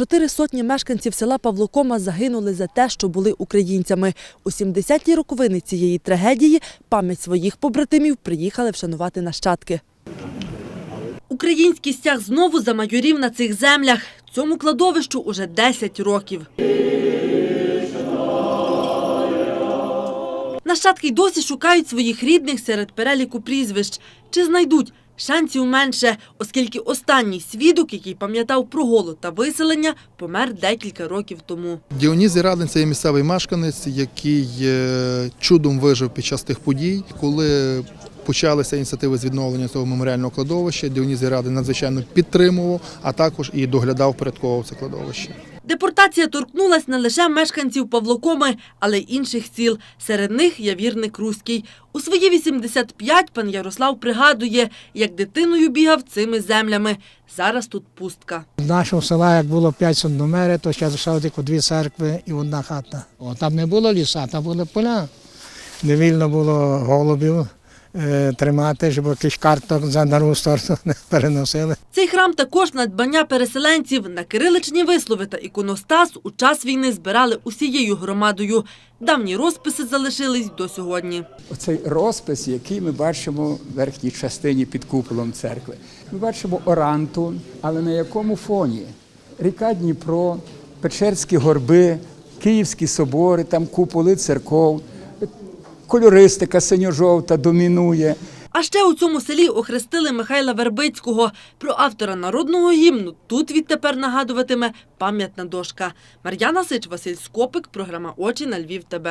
Чотири сотні мешканців села Павлокома загинули за те, що були українцями. У 70-ті роковини цієї трагедії пам'ять своїх побратимів приїхали вшанувати нащадки. Український стяг знову замайорів на цих землях. Цьому кладовищу уже 10 років. Нащадки й досі шукають своїх рідних серед переліку прізвищ. Чи знайдуть? Шансів менше, оскільки останній свідок, який пам'ятав про голод та виселення, помер декілька років тому. Діонізій Радин це є місцевий мешканець, який е, чудом вижив під час тих подій. Коли почалися ініціативи з відновлення цього меморіального кладовища, Діонізій Радин надзвичайно підтримував, а також і доглядав порядково це кладовище. Депортація торкнулась не лише мешканців Павлокоми, але й інших сіл. Серед них явірник Руський. У свої 85 пан Ярослав пригадує, як дитиною бігав цими землями. Зараз тут пустка. З нашого села, як було п'ять сандомери, то ще залишалося тільки дві церкви і одна хата. О, там не було ліса, там були поля. Не вільно було голубів тримати, щоб якийсь карток за другу сторону не переносили. Цей храм також надбання переселенців. На кириличні вислови та іконостас у час війни збирали усією громадою. Давні розписи залишились до сьогодні. Оцей розпис, який ми бачимо в верхній частині під куполом церкви. Ми бачимо оранту, але на якому фоні? Ріка Дніпро, Печерські горби, Київські собори, там куполи церков, кольористика синьо-жовта домінує. А ще у цьому селі охрестили Михайла Вербицького. Про автора народного гімну тут відтепер нагадуватиме пам'ятна дошка. Мар'яна Сич, Василь Скопик, програма Очі на Львів. ТБ.